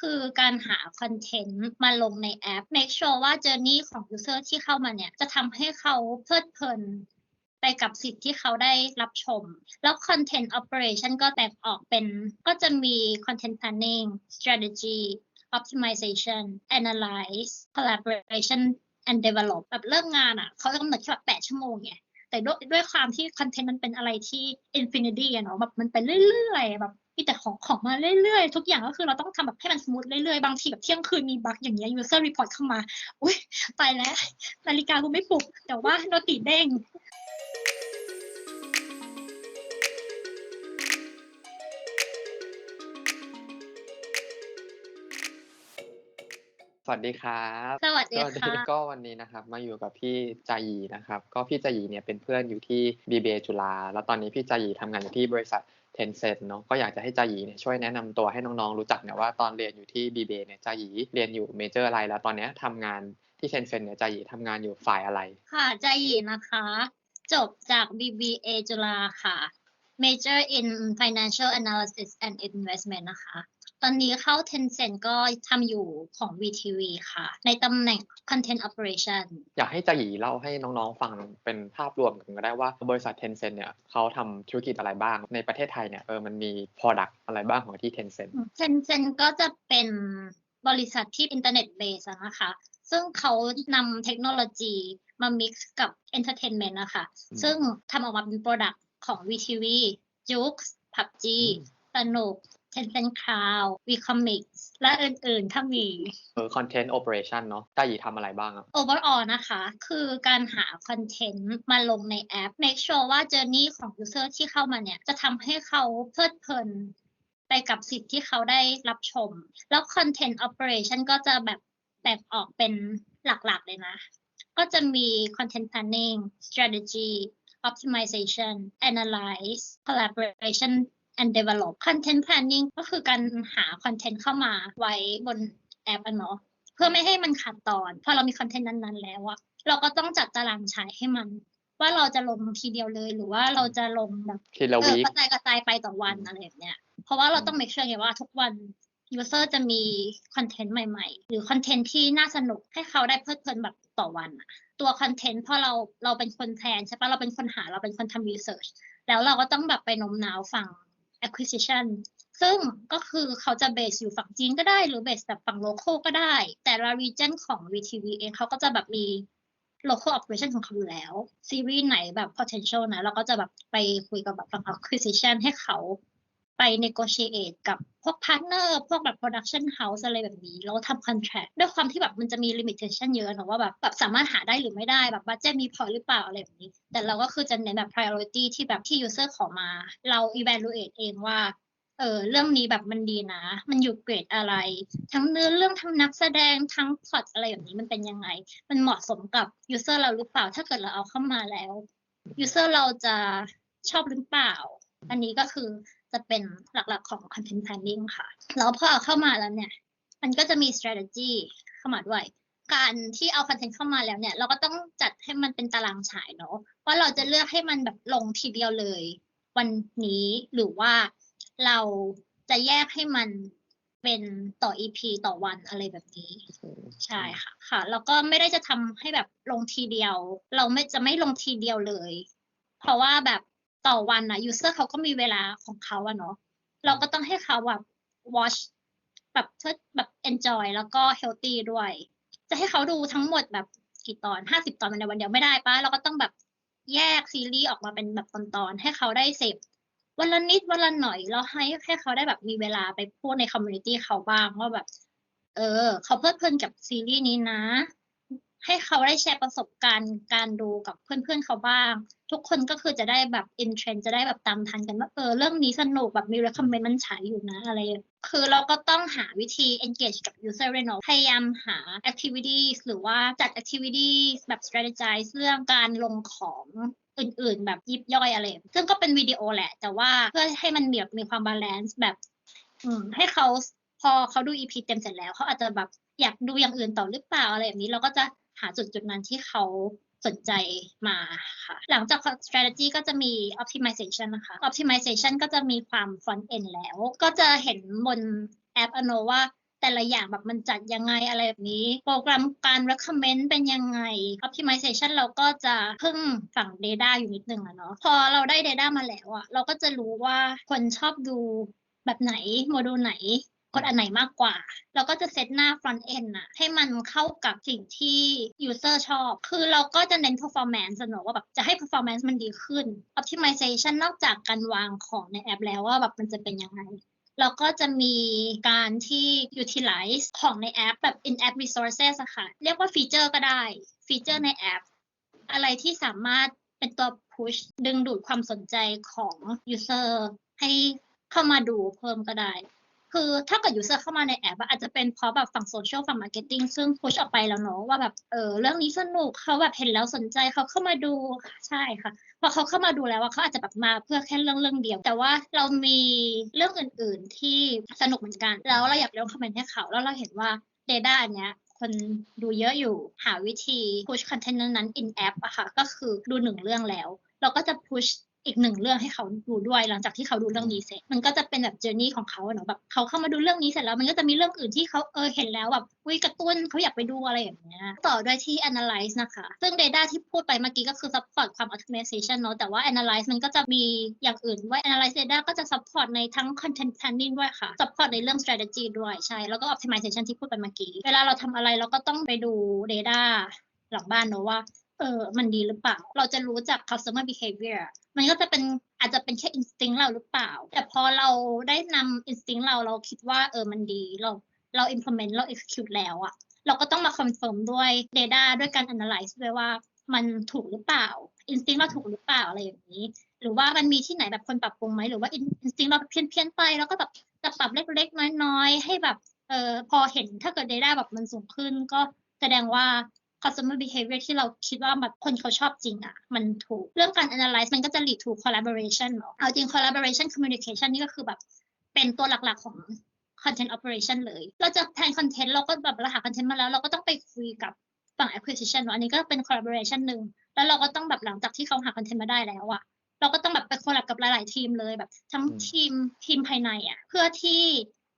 คือการหาคอนเทนต์มาลงในแอป make sure ว่า journey ของ user ที่เข้ามาเนี่ย จะทำให้เขาเพลิดเพลินไปกับสิ่งที่เขาได้รับชม แล้ว content operation ก็แตกออกเป็น ก็จะมี content planning strategy optimization analyze collaboration and develop แบบเริ่มงานอะเขากำหนดแค่แบบ8ชั่วโมงไงแต่ด้วยด้วยความที่คอนเทนต์มันเป็นอะไรที่ infinity อะเนาะแบบมันไปเรื่อยๆแบบ มีแต่ของของมาเรื่อยๆ ทุกอย่างก็คือเราต้องทำแบบให้มันสมูทเรื่อยๆ บางทีแบบเที่ยงคืนมีบั๊กอย่างเงี้ย user report เข้ามา อุ้ยตายแล้ว นาฬิกากูไม่ปลุก แต่ว่าโนติเด้งสวัสดีครับ สวัสดีสวัสดีค่ะก็วันนี้นะครับ มาอยู่กับพี่จายีนะครับ ก็พี่จายีเนี่ยเป็นเพื่อนอยู่ที่ BBA จุฬาแล้วตอนนี้พี่จายีทำงานอยู่ที่บริษัท Tencent เนาะก็อยากจะให้จายีเนี่ยช่วยแนะนำตัวให้น้องๆรู้จักเนี่ยว่าตอนเรียนอยู่ที่ BBA เนี่ยจายีเรียนอยู่เมเจอร์อะไรแล้วตอนนี้ยทำงานที่เทนเซ็นเนี่ยจายีทำงานอยู่ฝ่ายอะไร ค่ะใจหยีนะคะ จบจาก BBA จุฬาค่ะ major in financial analysis and investment นะคะ ตอนนี้เข้า Tencent ก็ทำอยู่ของ VTV ค่ะ ในตำแหน่ง content operation อยากให้จายีเล่าให้น้องๆฟังเป็นภาพรวมกันก็ได้ว่าบริษัท Tencent เนี่ยเขาทำธุรกิจอะไรบ้าง ในประเทศไทยเนี่ยเออมันมี product อะไรบ้างของที่ Tencent Tencent ก็จะเป็นบริษัทที่อินเทอร์เน็ตเบสนะคะ ซึ่งเขานำเทคโนโลยีมา mix กับ entertainment นะคะอืมซึ่งทำออกมาเป็น product ของ VTV Jux PUBG อืมสนุก Tencent Cloud Vcomics และอื่นๆ ถ้ามีเออ content operation เนาะจายีทำอะไรบ้างอะ overall นะคะ คือการหาคอนเทนต์มาลงในแอป make sure ว่า journey ของ user ที่เข้ามาเนี่ย จะทำให้เขาเพลิดเพลินไปกับสิ่งที่เขาได้รับชม แล้ว content operation ก็จะแบบแบ่งออกเป็นหลักๆ เลยนะ ก็จะมี content planning strategy optimization analyze collaboration and develop content planning ก็คือการหาคอนเทนต์เข้ามาไว้บนแอปอะเนาะเพื่อไม่ให้มันขาดตอน พอเรามีคอนเทนต์นั้นๆ แล้วอะเราก็ต้องจัดตารางฉายให้มัน ว่าเราจะลงทีเดียวเลยหรือว่าเราจะลงแบบทีละเออวีคกระจายกระจายไปต่อวันอะไรแบบเนี้ยเพราะว่าเราต้อง make sure ไงว่าทุกวัน user จะมีคอนเทนต์ใหม่ๆ หรือคอนเทนต์ที่น่าสนุกให้เขาได้เพลิดเพลินแบบต่อวันอะตัวคอนเทนต์พอเราเราเป็นคนแพลนใช่ปะเราเป็นคนหาเราเป็นคนทำ research แล้วเราก็ต้องแบบไปโน้มน้าวฝั่ง acquisition ซึ่งก็คือเขาจะเบสอยู่ฝั่งจีนก็ได้ หรือเบสแบบฝั่งโลโก้ก็ได้ แต่ละ region ของ VTV เองเขาก็จะแบบมี local operation ของเขาอยู่แล้ว ซีรีส์ไหนแบบ potential นะ เราก็จะแบบไปคุยกับแบบฝั่ง acquisition ให้เขาไป negotiate กับ พวก partner พวกแบบ production house อะไรแบบนี้ แล้วทำ contract ด้วยความที่แบบมันจะมี limitation เยอะนะว่าแบบแบบสามารถหาได้หรือไม่ได้แบบ budget มีพอหรือเปล่าอะไรแบบนี้ แต่เราก็คือจะเน้นแบบ priority ที่แบบที่ user ขอมา เรา evaluate เองว่าเออเรื่องนี้แบบมันดีนะ มันอยู่เกรดอะไร ทั้งเนื้อเรื่องทั้งนักแสดงทั้งพล็อตอะไรแบบนี้มันเป็นยังไง มันเหมาะสมกับ user เราหรือเปล่า ถ้าเกิดเราเอาเข้ามาแล้ว user เราจะชอบหรือเปล่า อันนี้ก็คือ จะเป็นหลักๆของ content planning ค่ะ แล้วพอเอาเข้ามาแล้วเนี่ย มันก็จะมี strategy เข้ามาด้วย การที่เอาคอนเทนต์เข้ามาแล้วเนี่ย เราก็ต้องจัดให้มันเป็นตารางฉายเนาะว่าเราจะเลือกให้มันแบบลงทีเดียวเลย วันนี้หรือว่าเราจะแยกให้มันเป็นต่อ EP ต่อวันอะไรแบบนี้ ใช่ค่ะค่ะ แล้วก็ไม่ได้จะทำให้แบบลงทีเดียว เราไม่จะไม่ลงทีเดียวเลย เพราะว่าแบบ ต่อวันนะ user เขาก็มีเวลาของเขาอะเนาะเราก็ต้องให้เขาแบบ watch แบบเพื่อแบบ enjoy แล้วก็ healthy ด้วย จะให้เขาดูทั้งหมดแบบกี่ตอนห้าสิบตอนในวันเดียวไม่ได้ปะเราก็ต้องแบบแยกซีรีส์ออกมาเป็นแบบตอนๆให้เขาได้เสพวันละนิดวันละหน่อยแล้วให้ให้เขาได้แบบมีเวลาไปพูดในคอมมูนิตี้เขาบ้างว่าแบบ เออ เขาเพลิดเพลินกับซีรีส์นี้นะ ให้เขาได้แชร์ประสบการณ์การดูกับเพื่อนๆเขาบ้าง ทุกคนก็คือจะได้แบบอินเทรนจะได้แบบตามทันกันว่าเออเรื่องนี้สนุกแบบมี recommend มันฉายอยู่นะอะไร คือเราก็ต้องหาวิธี engage กับ user เนาะพยายามหา activities หรือว่าจัด activities แบบ strategize เรื่องการลงของอื่นๆ แบบยิบย่อยอะไร ซึ่งก็เป็นวิดีโอแหละ แต่ว่าเพื่อให้มันมีแบบมีความ balance แบบอืมให้เขาพอเขาดู EP เต็มเสร็จแล้วเขาอาจจะแบบอยากดูอย่างอื่นต่อหรือเปล่าอะไรแบบนี้เราก็จะ หาจุดจุดนั้นที่เขาสนใจมาค่ะ หลังจาก strategy ก็จะมี optimization นะคะ optimization ก็จะมีความ front end แล้ว ก็จะเห็นบนแอปอโนว่าแต่ละอย่างแบบมันจัดยังไงอะไรแบบนี้ โปรแกรมการ recommend เป็นยังไง optimization เราก็จะพึ่งฝั่ง data อยู่นิดนึงอะเนาะ พอเราได้ data มาแล้วอะเราก็จะรู้ว่าคนชอบดูแบบไหนโมดูลไหน กดอันไหนมากกว่า เราก็จะเซตหน้า front end อะให้มันเข้ากับสิ่งที่ user ชอบ คือเราก็จะเน้น performance เสนอว่าแบบจะให้ performance มันดีขึ้น optimization นอกจากการวางของในแอปแล้วว่าแบบมันจะเป็นยังไงเราก็จะมีการที่ utilize ของในแอปแบบ in app resources อะค่ะ เรียกว่าฟีเจอร์ก็ได้ ฟีเจอร์ในแอป อะไรที่สามารถเป็นตัว push ดึงดูดความสนใจของ user ให้เข้ามาดูเพิ่มก็ได้ คือถ้าเกิด user เข้ามาในแอปอะอาจจะเป็นเพราะแบบฝั่งโซเชียลฝั่งมาร์เก็ตติ้งซึ่ง push ออกไปแล้วเนาะว่าแบบเออเรื่องนี้สนุกเขาแบบเห็นแล้วสนใจเขาเข้ามาดูใช่ค่ะพอเขาเข้ามาดูแล้วว่าเขาอาจจะแบบมาเพื่อแค่เรื่องเรื่องเดียว แต่ว่าเรามีเรื่องอื่น ๆที่สนุกเหมือนกัน แล้วเราอยากเลี้ยงคอมเมนต์ให้เขาแล้วเราเห็นว่า Data อันเนี้ยคนดูเยอะอยู่หาวิธี push content นั้นๆ in app อะค่ะ ก็คือดูหนึ่งเรื่องแล้ว เราก็จะ push อีกหนึ่งเรื่องให้เขาดูด้วย หลังจากที่เขาดูเรื่องนี้เสร็จ มันก็จะเป็นแบบ journey ของเขาเนาะแบบเขาเข้ามาดูเรื่องนี้เสร็จแล้ว มันก็จะมีเรื่องอื่นที่เขาเออเห็นแล้วแบบวิกระตุ้นเขาอยากไปดูอะไรอย่างเงี้ยต่อด้วยที่ analyze นะคะ ซึ่ง data ที่พูดไปเมื่อกี้ก็คือ support ความ optimization เนาะแต่ว่า analyze มันก็จะมีอย่างอื่นว่า analyze data ก็จะ support ในทั้ง content planning ด้วยค่ะ support ในเรื่อง strategy ด้วยใช่แล้วก็ optimization ที่พูดไปเมื่อกี้เวลาเราทำอะไรเราก็ต้องไปดู data หลังบ้านเนาะว่า เออมันดีหรือเปล่า เราจะรู้จัก customer behavior มันก็จะเป็นอาจจะเป็นแค่ instinct เราหรือเปล่า แต่พอเราได้นำ instinct เราเราคิดว่าเออมันดีเราเรา implement เรา execute แล้วอะเราก็ต้องมา confirm ด้วย data ด้วยการ analyze ด้วยว่ามันถูกหรือเปล่า instinct เราถูกหรือเปล่าอะไรอย่างนี้ หรือว่ามันมีที่ไหนแบบคนปรับปรุงไหมหรือว่า instinct เราเพี้ยนเพี้ยนไปแล้วก็แบบจะปรับเล็กๆน้อยๆให้แบบเออพอเห็นถ้าเกิด data แบบมันสูงขึ้นก็แสดงว่า customer behavior ที่เราคิดว่าแบบคนเขาชอบจริงอะมันถูก เรื่องการ analyze มันก็จะ lead to collaboration เนอะเอาจริง collaboration communication นี่ก็คือแบบเป็นตัวหลักๆของ content operation เลย เราจะแทน content เราก็แบบเราหา content มาแล้ว เราก็ต้องไปคุยกับฝั่ง acquisition เนอะอันนี้ก็เป็น collaboration หนึ่งแล้วเราก็ต้องแบบหลังจากที่เขาหา content มาได้แล้วอะเราก็ต้องแบบไป collab กับหลาย ๆ ทีมเลยแบบ ทั้งอืมทีมทีมภายในอะเพื่อที่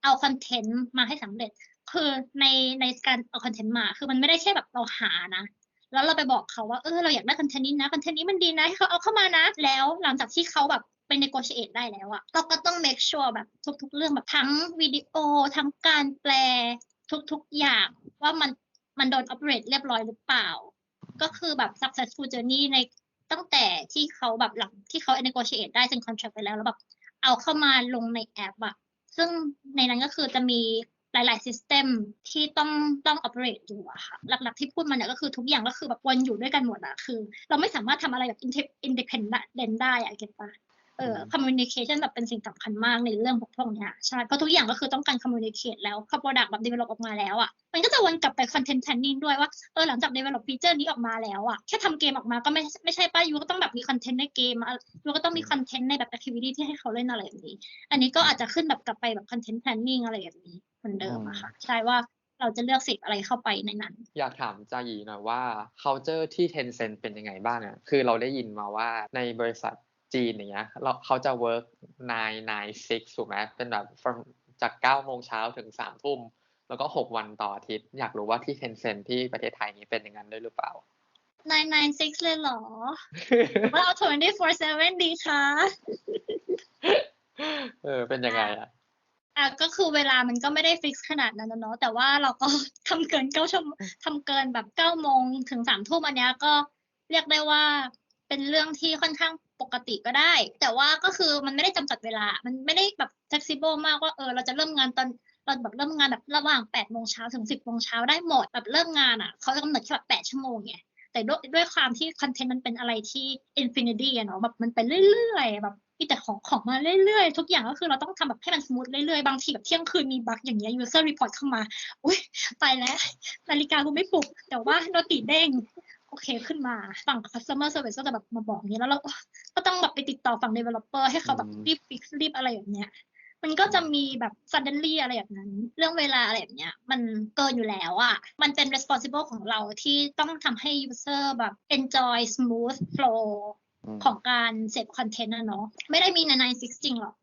เอาคอนเทนต์มาให้สำเร็จ คือในในการเอาคอนเทนต์มาคือมันไม่ได้แค่แบบเราหานะแล้วเราไปบอกเขาว่าเออเราอยากได้คอนเทนต์นี้นะคอนเทนต์นี้มันดีนะให้เขาเอาเข้ามานะ แล้วหลังจากที่เขาแบบไป negotiate ได้แล้วอะเราก็ต้อง make sure แบบทุก ๆ เรื่องแบบทั้งวิดีโอทั้งการแปลทุก ๆ อย่างว่ามันมันโดน operate เรียบร้อยหรือเปล่า ก็คือแบบ successful journey ในตั้งแต่ที่เขาแบบหลังที่เขา negotiate ได้เซ็น contract ไปแล้วแล้วแบบเอาเข้ามาลงในแอปอะซึ่งในนั้นก็คือจะมี หลาย ๆ ซิสเต็มที่ต้องต้อง operate อยู่อะค่ะ หลัก ๆ ที่พูดมาเนี่ยก็คือทุกอย่างก็คือแบบวนอยู่ด้วยกันหมดอะคือ เราไม่สามารถทำอะไรแบบ inde- independent ได้อะเก็ตปะ เออ communication แบบเป็นสิ่งสำคัญมากในเรื่องพวกพวกเนี้ยใช่เพราะทุกอย่างก็คือต้องการ communicate แล้วพอ product แบบ develop ออกมาแล้วอะมันก็จะวนกลับไป content planning ด้วยว่าเออหลังจาก develop feature นี้ออกมาแล้วอะแค่ทำเกมออกมาก็ไม่ไม่ใช่ป้ายูก็ต้องแบบมี content ในเกมอะยูก็ต้องมี content ในแบบ activity ที่ให้เขาเล่นอะไรแบบนี้ อันนี้ก็อาจจะขึ้นแบบกลับไปแบบ content planning อะไรแบบนี้เหมือนเดิมอะค่ะใช่ว่าเราจะเลือกสิ่งอะไรเข้าไปในนั้น อยากถามจาหยีหน่อยว่า culture ที่ Tencent เป็นยังไงบ้างอะคือเราได้ยินมาว่าในบริษัท จีนอย่างเงี้ยเราเขาจะ work 9 9 6ถูกไหมเป็นแบบ from จาก9โมงเช้าถึง3ทุ่ม แล้วก็6วันต่ออาทิตย์ อยากรู้ว่าที่ Tencent ที่ประเทศไทยนี้เป็นอย่างนั้นด้วยหรือเปล่า996เลยเหรอ ว่าเอา24/7ดีคะเออ เป็นยังไงอะอะก็คือเวลามันก็ไม่ได้ฟิกขนาดนั้นนะเนาะแต่ว่าเราก็ทำเกินเก้าชั่วโมงทำเกินแบบเก้าโมงถึงสามทุ่มอันเนี้ยก็เรียกได้ว่าเป็นเรื่องที่ค่อนข้าง ปกติก็ได้ แต่ว่าก็คือมันไม่ได้จำกัดเวลา มันไม่ได้แบบ flexible มากว่าเออเราจะเริ่มงานตอนเราแบบเริ่มงานแบบระหว่างแปดโมงเช้าถึงสิบโมงเช้าได้หมดแบบเริ่มงานอะเขากำหนดแค่แบบแปดชั่วโมงไงแต่ด้วยด้วยความที่คอนเทนต์มันเป็นอะไรที่ infinity อะเนาะแบบมันไปเรื่อยๆแบบมีแต่ของของมาเรื่อยๆ ทุกอย่างก็คือเราต้องทำแบบให้มันสมูทเรื่อยๆ บางทีแบบเที่ยงคืนมีบั๊กอย่างเงี้ย user report เข้ามา อุ้ยตายแล้ว นาฬิกากูไม่ปลุก แต่ว่าโนติเด้ง โอเคขึ้นมาฝั่ง customer service ก็จะแบบมาบอกอย่างนี้แล้วเราก็ก็ต้องแบบไปติดต่อฝั่ง developer ให้เขาแบบอืมรีบ fix รีบอะไรอย่างเงี้ยมันก็จะมีแบบ suddenly อะไรแบบนั้น เรื่องเวลาอะไรแบบเนี้ย มันเกินอยู่แล้วอะมันเป็น responsible ของเราที่ต้องทำให้ user แบบ enjoy smooth flow อืมของการเสพคอนเทนต์นะเนาะไม่ได้มีใน9 6จริงหรอก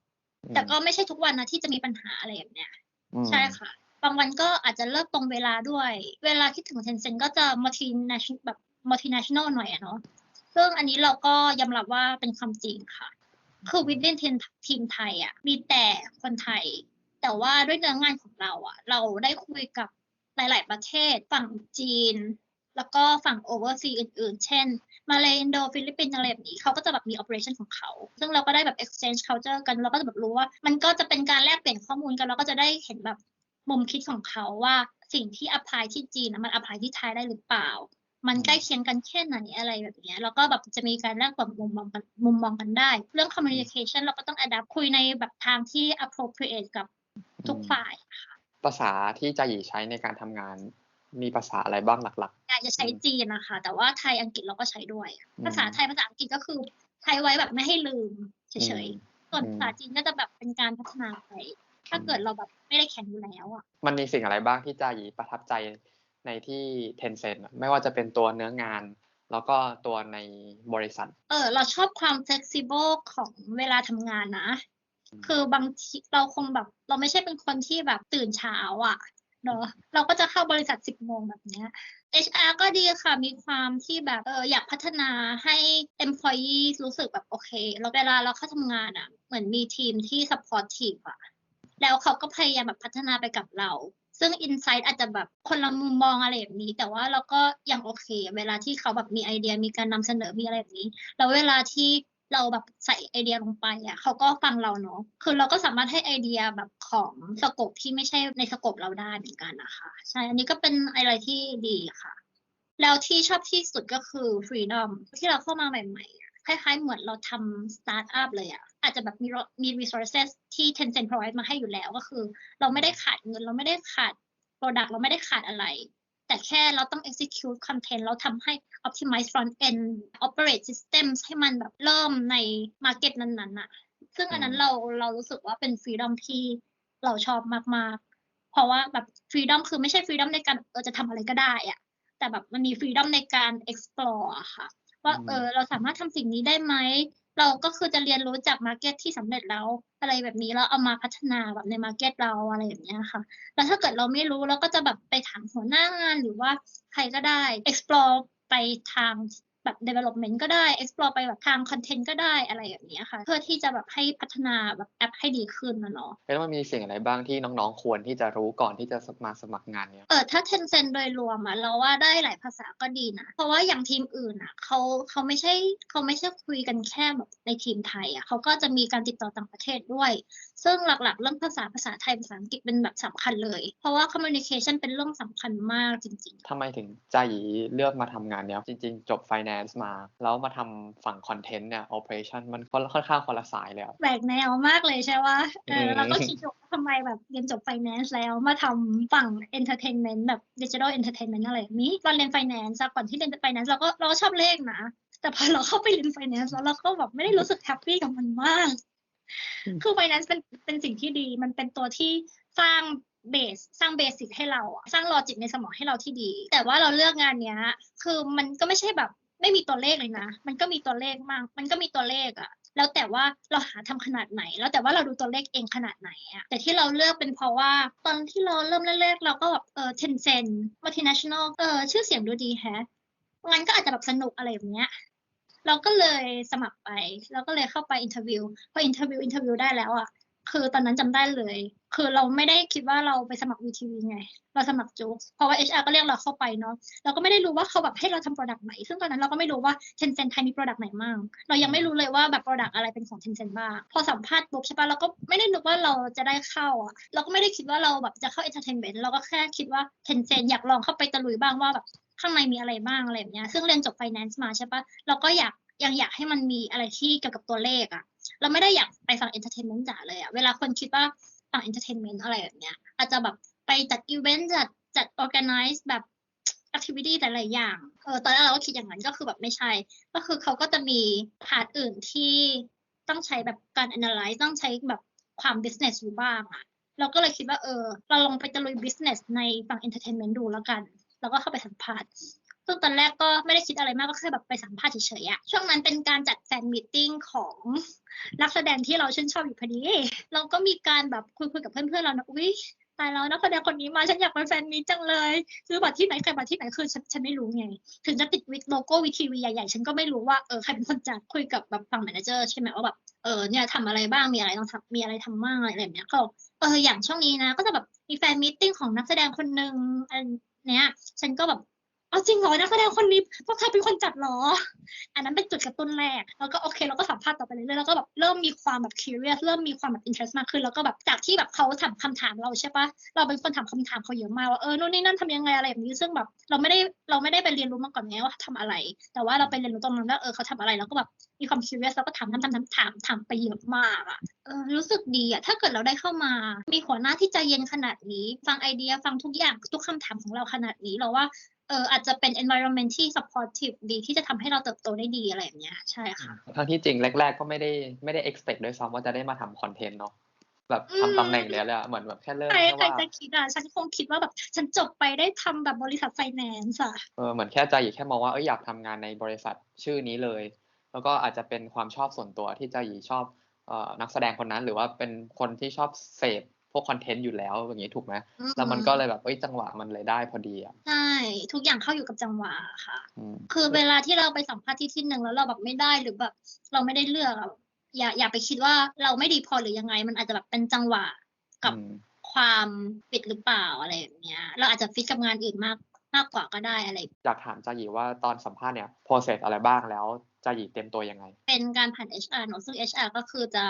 แต่ก็ไม่ใช่ทุกวันนะที่จะมีปัญหาอะไรแบบเนี้ยอืมใช่ค่ะ บางวันก็อาจจะเลิกตรงเวลาด้วย เวลาคิดถึง Tencent ก็จะ multinational แบบ multinational หน่อยอะเนาะซึ่งอันนี้เราก็ยอมรับว่าเป็นความจริงค่ะ คือวิดเดนทีมไทยอะมีแต่คนไทย แต่ว่าด้วยเนื้องานของเราอะเราได้คุยกับหลาย ๆ ประเทศฝั่งจีน แล้วก็ฝั่งโอเวอร์ซีอื่น ๆ เช่น มาเลอินโดฟิลิปปินส์อะไรแบบนี้เขาก็จะแบบมี operation ของเขา ซึ่งเราก็ได้แบบ exchange culture กันเราก็จะแบบรู้ว่า มันก็จะเป็นการแลกเปลี่ยนข้อมูลกันเราก็จะได้เห็นแบบมุมคิดของเขาว่าสิ่งที่ apply ที่จีนนะมัน apply ที่ไทยได้หรือเปล่า มันใกล้เคียงกันแค่ไหนอะไรแบบเนี้ยแล้วก็แบบจะมีการแลกเปลี่ยนมุมมองกันมุมมองกันได้ เรื่อง communication เราก็ต้อง adapt คุยในแบบทางที่ appropriate กับทุกฝ่ายภาษาที่จาหยีใช้ในการทำงานมีภาษาอะไรบ้างหลักอยากจะใช้จีนนะคะ แต่ว่าไทยอังกฤษเราก็ใช้ด้วยอืมภาษาไทยภาษาอังกฤษก็คือใช้ไว้แบบไม่ให้ลืมเฉๆยๆส่วนอืมภาษาจีนก็จะแบบเป็นการพัฒนาไปถ้าเกิดเราแบบไม่ได้แข่งอยู่แล้วอะมันมีสิ่งอะไรบ้างที่จาหยีประทับใจ ในที่ Tencent อะไม่ว่าจะเป็นตัวเนื้องาน แล้วก็ตัวในบริษัท เออ เราชอบความ flexible ของเวลาทำงานนะอืมคือบางทีเราคงแบบ เราไม่ใช่เป็นคนที่แบบตื่นเช้าอะเนอะเราก็จะเข้าบริษัทสิบโมงแบบเนี้ย HR ก็ดีค่ะ มีความที่แบบเอออยากพัฒนาให้ employee รู้สึกแบบโอเคแล้วเวลาเราเข้าทำงานอะ เหมือนมีทีมที่ supportive อะ แล้วเขาก็พยายามแบบพัฒนาไปกับเรา ซึ่ง insight อาจจะแบบคนละมุมมองอะไรแบบนี้ แต่ว่าเราก็ยังโอเค เวลาที่เขาแบบมีไอเดียมีการนำเสนอมีอะไรแบบนี้ แล้วเวลาที่เราแบบใส่ไอเดียลงไปอะเขาก็ฟังเราเนาะคือเราก็สามารถให้ไอเดียแบบของสกปที่ไม่ใช่ในสกปเราได้เหมือนกันนะคะใช่อันนี้ก็เป็นอะไรที่ดีค่ะ แล้วที่ชอบที่สุดก็คือ freedom ที่เราเข้ามาใหม่ๆคล้ายๆเหมือนเราทำสตาร์ทอัพเลยอะ อาจจะแบบมี ro- มี resources ที่ Tencent provide มาให้อยู่แล้วก็คือ เราไม่ได้ขาดเงิน เราไม่ได้ขาด product เราไม่ได้ขาดอะไร แต่แค่เราต้อง execute content เราทำให้ optimize front end operate systems ให้มันแบบเริ่มใน market นั้นๆน่ะซึ่งอันนั้นอืมเราเรารู้สึกว่าเป็น freedom ที่เราชอบมากๆ เพราะว่าแบบ freedom คือไม่ใช่ freedom ในการเออจะทำอะไรก็ได้อะแต่แบบมันมี freedom ในการ explore อะค่ะ ว่าอืมเออเราสามารถทำสิ่งนี้ได้ไหม เราก็คือจะเรียนรู้จากมาร์เก็ตที่สำเร็จแล้ว อะไรแบบนี้แล้วเอามาพัฒนาแบบในมาร์เก็ตเราอะไรแบบนี้ค่ะ แล้วถ้าเกิดเราไม่รู้เราก็จะแบบไปถามหัวหน้างานหรือว่าใครก็ได้ explore ไปทาง แบบ development ก็ได้ explore ไปแบบทาง content ก็ได้อะไรแบบเนี้ยค่ะ เพื่อที่จะแบบให้พัฒนาแบบแอปให้ดีขึ้นนะเนาะแล้วมันมีสิ่งอะไรบ้างที่น้องๆ ควรที่จะรู้ก่อนที่จะมาสมัครงานเนี่ยเออถ้า Tencent โดยรวมอะเราว่าได้หลายภาษาก็ดีนะ เพราะว่าอย่างทีมอื่นอะเขาเขาไม่ใช่เขาไม่ใช่คุยกันแค่แบบในทีมไทยอะเขาก็จะมีการติดต่อต่างประเทศด้วย ซึ่งหลักๆ เรื่องภาษาภาษาไทยภาษาอังกฤษเป็นแบบสำคัญเลย เพราะว่า communication เป็นเรื่องสำคัญมากจริงทำไมถึงจาหยีเลือกมาทำงานเนี้ยจริง ๆ จบ finance มา แล้วมาทำฝั่ง content เนี่ย operation มันค่อนข้างคนละสายเลยอะๆแหวกแนวมากเลยใช่ว่าเอออืมเราก็คิดอยู่ว่าทำไมแบบเรียนจบ finance แล้วมาทำฝั่ง entertainment แบบ digital entertainment อะไรแบบนี้ตอนเรียน finance อะก่อนที่เรียน finance เราก็เราก็ชอบเลขนะ แต่พอเราเข้าไปเรียน finance แล้วเราก็แบบไม่ได้รู้สึกแฮปปี้กับมันมาก คือ finance เป็นเป็นสิ่งที่ดี มันเป็นตัวที่สร้างเบสสร้างเบสิกให้เราอะสร้างลอจิกในสมองให้เราที่ดี แต่ว่าเราเลือกงานเนี้ย คือมันก็ไม่ใช่แบบ ไม่มีตัวเลขเลยนะ มันก็มีตัวเลขมาก มันก็มีตัวเลขอะแล้วแต่ว่าเราหาทำขนาดไหน แล้วแต่ว่าเราดูตัวเลขเองขนาดไหนอะแต่ที่เราเลือกเป็นเพราะว่าตอนที่เราเริ่มแรกๆเราก็แบบเออ Tencent multinational เออชื่อเสียงดูดีแฮะงั้นก็อาจจะแบบสนุกอะไรแบบเนี้ยเราก็เลยสมัครไปแล้วก็เลยเข้าไปอินเทอร์วิว พออินเทอร์วิวอินเทอร์วิวได้แล้วอะ คือตอนนั้นจำได้เลย คือเราไม่ได้คิดว่าเราไปสมัคร VTV ไง เราสมัครจุกเพราะว่า HR ก็เรียกเราเข้าไปเนาะ เราก็ไม่ได้รู้ว่าเขาแบบให้เราทำ product ไหน ซึ่งตอนนั้นเราก็ไม่รู้ว่า Tencent ไทยมี product ไหนมั่งเรายังไม่รู้เลยว่าแบบ product อะไรเป็นของ Tencent บ้าง พอสัมภาษณ์ปุ๊บใช่ปะเราก็ไม่ได้นึกว่าเราจะได้เข้าอะ เราก็ไม่ได้คิดว่าเราแบบจะเข้า entertainment เราก็แค่คิดว่า Tencent อยากลองเข้าไปตะลุยบ้างว่าแบบข้างในมีอะไรบ้างอะไรแบบเนี้ยซึ่งเรียนจบ finance มาใช่ปะเราก็อยากยังอยากให้มันมีอะไรที่เกี่ยวกับตัวเลขอะ เราไม่ได้อยากไปฝั่ง entertainment จ๋าเลยอะเวลาคนคิดว่าฝั่ง entertainment อะไรแบบเนี้ย อาจจะแบบไปจัด event จัดจัด organize แบบ activity แต่ละอย่างเออตอนแรกเราก็คิดอย่างนั้นก็คือแบบไม่ใช่ ก็คือเขาก็จะมีพาร์ทอื่นที่ต้องใช้แบบการ analyze ต้องใช้แบบความ business อยู่บ้างอะเราก็เลยคิดว่าเออ เราลองไปตะลุย business ในฝั่ง entertainment ดูแล้วกัน แล้วก็เข้าไปสัมภาษณ์ ซึ่งตอนแรกก็ไม่ได้คิดอะไรมากก็แค่แบบไปสัมภาษณ์เฉยๆอะช่วงนั้นเป็นการจัดแฟนมิทติ้งของนักแสดงที่เราชื่นชอบอยู่พอดี เราก็มีการแบบคุยๆกับเพื่อนๆเรานะอุ้ยตายแล้วนักแสดงคนนี้มาฉันอยากไปแฟนมีตจังเลยซื้อบัตรที่ไหนใครบัตรที่ไหนคือฉันฉันไม่รู้ไง ถึงจะติดวิกโลโก้วีทีวีใหญ่ๆ ฉันก็ไม่รู้ว่าเออใครเป็นคนจัดคุยกับแบบฝั่งแมเนเจอร์ใช่ไหมว่าแบบเออเนี่ยทำอะไรบ้างมีอะไรต้องทำมีอะไรทำบ้างอะไรแบบเนี้ยก็เอออย่างช่วงนี้นะ ก็จะแบบมีแฟนมีตติ้งของนักแสดงคนหนึ่งอันเนี้ย ฉันก็แบบ เอาจริงเหรอนักแสดงคนนี้พวกใครเป็นคนจัดเหรอ อันนั้นเป็นจุดกระตุ้นแรก แล้วก็โอเคเราก็สัมภาษณ์ต่อไปเรื่อยๆแล้วก็แบบเริ่มมีความแบบ curious เริ่มมีความแบบ interest มากขึ้น แล้วก็แบบจากที่แบบเขาถามคำถามเราใช่ปะเราเป็นคนถามคำถามเขาเยอะมากว่าเออนู่นนี่นั่นทำยังไงอะไรแบบนี้ซึ่งแบบเราไม่ได้เราไม่ได้ไปเรียนรู้มาก่อนไงว่าทำอะไร แต่ว่าเราไปเรียนรู้ตรงนั้นว่าเออเขาทำอะไรแล้วก็แบบมีความ curious แล้วก็ถามถามถามถามถามไปเยอะมากอะเออรู้สึกดีอะถ้าเกิดเราได้เข้ามา มีหัวหน้าที่ใจเย็นขนาดนี้ ฟังไอเดียฟังทุกอย่างทุกคำถามของเราขนาดนี้เราว่า เอออาจจะเป็น environment ที่ supportive ดีที่จะทำให้เราเติบโตได้ดีอะไรแบบเนี้ยใช่ค่ะทั้งที่จริงแรก ๆ ก็ไม่ได้ไม่ได้ expect ด้วยซ้ำว่าจะได้มาทำคอนเทนต์เนาะแบบอืมทำตำแหน่งเนี้ยเลยอะเหมือนแบบแค่เริ่มใครแค่ใครว่าจะคิดอะฉันคงคิดว่าแบบฉันจบไปได้ทำแบบบริษัทไฟแนนซ์อะเออเหมือนแค่ใจหยีแค่มองว่าเอ้ยอยากทำงานในบริษัทชื่อนี้เลย แล้วก็อาจจะเป็นความชอบส่วนตัวที่ใจหยีชอบเอ่อนักแสดงคนนั้น หรือว่าเป็นคนที่ชอบเสพ พวกคอนเทนต์อยู่แล้วอย่างนี้ถูกไหมแล้วมันก็เลยแบบเอ้ยจังหวะมันเลยได้พอดีอะใช่ทุกอย่างเข้าอยู่กับจังหวะค่ะอืมคือเวลาที่เราไปสัมภาษณ์ที่ที่หนึ่งแล้วเราแบบไม่ได้หรือแบบเราไม่ได้เลือกอะอย่าอย่าไปคิดว่าเราไม่ดีพอหรือยังไง มันอาจจะแบบเป็นจังหวะกับอืมความฟิตหรือเปล่าอะไรแบบเนี้ย เราอาจจะฟิตกับงานอื่นมากมากกว่าก็ได้อะไรอยากถามจาหยีว่าตอนสัมภาษณ์เนี่ย process อะไรบ้างแล้วจาหยีเตรียมตัวยังไง เป็นการผ่าน HR เนอะซึ่ง HR ก็คือจะ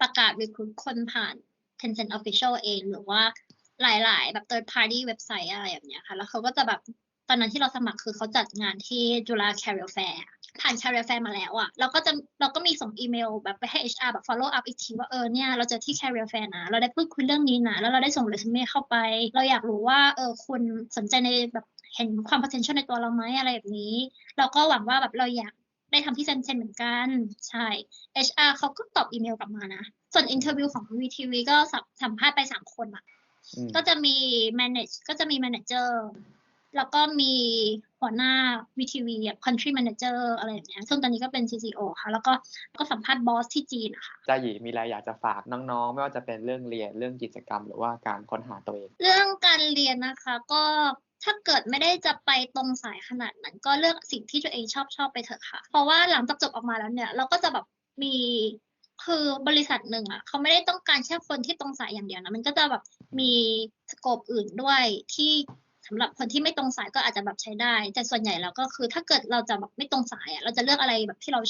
ประกาศ recruit คนผ่าน Tencent Official เองหรือว่าหลาย ๆ แบบ third party เว็บไซต์อะไรแบบเนี้ยค่ะ แล้วเขาก็จะแบบตอนนั้นที่เราสมัครคือเขาจัดงานที่จุฬา Career Fair ผ่าน Career Fair มาแล้วอะเราก็จะเราก็มีส่งอีเมลแบบไปให้ HR แบบ follow up อีกทีว่าเออเนี่ยเราเจอที่ Career Fair นะ เราได้พูดคุยเรื่องนี้นะ แล้วเราได้ส่ง resume เข้าไป เราอยากรู้ว่าเออคุณสนใจในแบบเห็นความ potential ในตัวเราไหมอะไรแบบนี้ เราก็หวังว่าแบบเราอยาก ได้ทำที่เซนเซนเหมือนกัน ใช่ HR เขาก็ตอบอีเมลกลับมานะ ส่วนอินเทอร์วิวของ VTV ก็สัมสัมภาษณ์ไปสามคนอะอืมก็จะมี manage ก็จะมี manager แล้วก็มีหัวหน้า VTV แบบ country manager อะไรอย่างเงี้ย ซึ่งตอนนี้ก็เป็น CCO ค่ะ แล้วก็ก็สัมภาษณ์บอสที่จีนนะคะจาหยีมีอะไรอยากจะฝากน้องๆ ไม่ว่าจะเป็นเรื่องเรียน เรื่องกิจกรรม หรือว่าการค้นหาตัวเอง เรื่องการเรียนนะคะ ก็ ถ้าเกิดไม่ได้จะไปตรงสายขนาดนั้น ก็เลือกสิ่งที่ตัวเองชอบชอบไปเถอะค่ะ เพราะว่าหลังจากจบออกมาแล้วเนี่ย เราก็จะแบบมีคือบริษัทหนึ่งอะเขาไม่ได้ต้องการแค่คนที่ตรงสายอย่างเดียวนะมันก็จะแบบมีสโคปอื่นด้วยที่สำหรับคนที่ไม่ตรงสายก็อาจจะแบบใช้ได้ แต่ส่วนใหญ่แล้วก็คือ ถ้าเกิดเราจะแบบไม่ตรงสายอะเราจะเลือกอะไรแบบที่เรา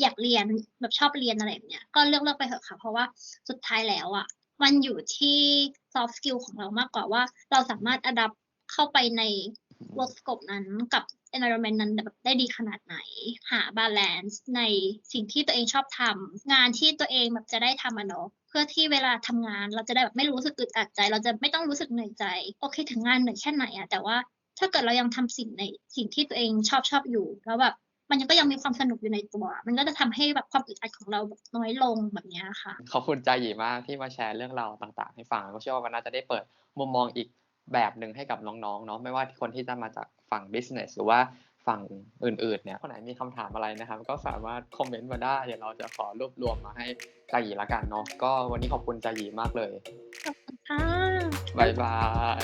อยากเรียนแบบชอบเรียนอะไรแบบเนี้ยก็เลือกเลือกไปเถอะค่ะ เพราะว่าสุดท้ายแล้วอะมันอยู่ที่ soft skill ของเรามากกว่าว่า เราสามารถ adapt เข้าไปใน work scope นั้นกับ environment นั้นแบบได้ดีขนาดไหน หา balance ในสิ่งที่ตัวเองชอบทำงานที่ตัวเองแบบจะได้ทำอะเนาะเพื่อที่เวลาทำงานเราจะได้แบบไม่รู้สึกอึดอัดใจ เราจะไม่ต้องรู้สึกเหนื่อยใจ โอเค ถึงงานเหนื่อยแค่ไหนอะแต่ว่าถ้าเกิดเรายังทำสิ่งในสิ่งที่ตัวเองชอบชอบอยู่แล้วแบบมันยังก็ยังมีความสนุกอยู่ในตัว มันก็จะทำให้แบบความอึดอัดของเราแบบน้อยลงแบบนี้ค่ะ ขอบคุณใจหยีมากที่มาแชร์เรื่องราวต่าง ๆ ให้ฟังก็เชื่อว่ามันน่าจะได้เปิดมุมมองอีก แบบหนึ่งให้กับน้องๆเนาะไม่ว่าคนที่จะมาจากฝั่ง business หรือว่าฝั่งอื่นๆเนี่ยคนไหนมีคำถามอะไรนะครับ ก็สามารถคอมเมนต์มาได้ เดี๋ยวเราจะขอรวบรวมมาให้จาหยีละกันเนาะก็วันนี้ขอบคุณจาหยีมากเลยค่ะบ๊ายบาย